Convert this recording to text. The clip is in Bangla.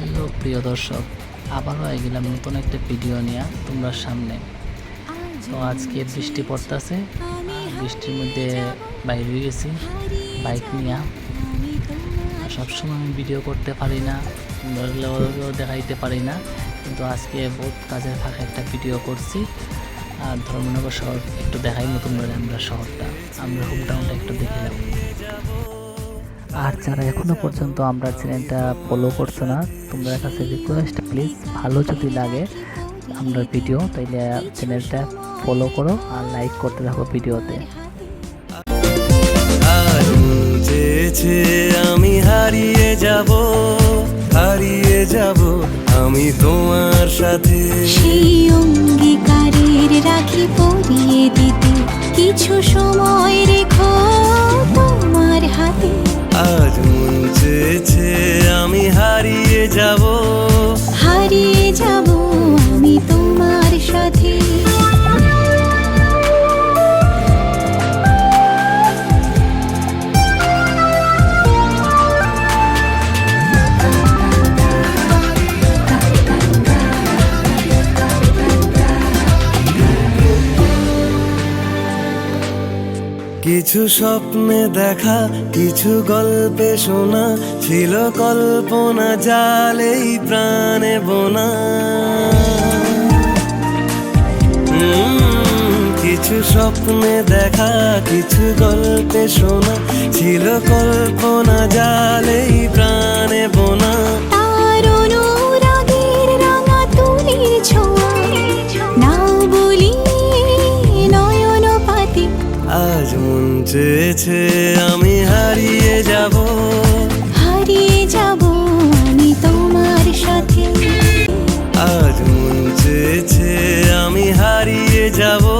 হ্যালো প্রিয় দর্শক আবারও হয়ে গেলাম নতুন একটা ভিডিও নিয়ে তোমরা সামনে। তো আজকে বৃষ্টি পড়তেছে বৃষ্টির মধ্যে বাইরে গেছি বাইক নিয়ে। আর সবসময় আমি ভিডিও করতে পারি না দেখাইতে পারি না কিন্তু আজকে বহুত কাজের ফাঁকে একটা ভিডিও করছি। আর ধর্মনগর শহর একটু দেখাই নতুন করে আমরা শহরটা আমরা হোমটাউনটা একটু দেখিলাম আর যারা এখনও পর্যন্ত আমরা চ্যানেলটা ফলো করছ না তোমরা কাছে রিকোয়েস্ট প্লিজ ভালো যদি লাগে আমরা ভিডিও তাইলে চ্যানেলটা ফলো করো আর লাইক করতে থাকো ভিডিওতে আর আমি হারিয়ে যাব হারিয়ে যাব আমি তোমার সাথে। সেই অঙ্গীকারের রাখি পরিয়ে দিতে কিছু সময় রেখো। কিছু স্বপ্নে দেখা, কিছু গল্পে শোনা, ছিল কল্পনা জালেই প্রাণে বোনা। কিছু স্বপ্নে দেখা, কিছু গল্পে শোনা, ছিল কল্পনা জালেই চেয়েছে আমি হারিয়ে যাব। হারিয়ে যাব আমি তোমার সাথে। আজ মন চেয়েছে আমি হারিয়ে যাব। হারিয়ে যাব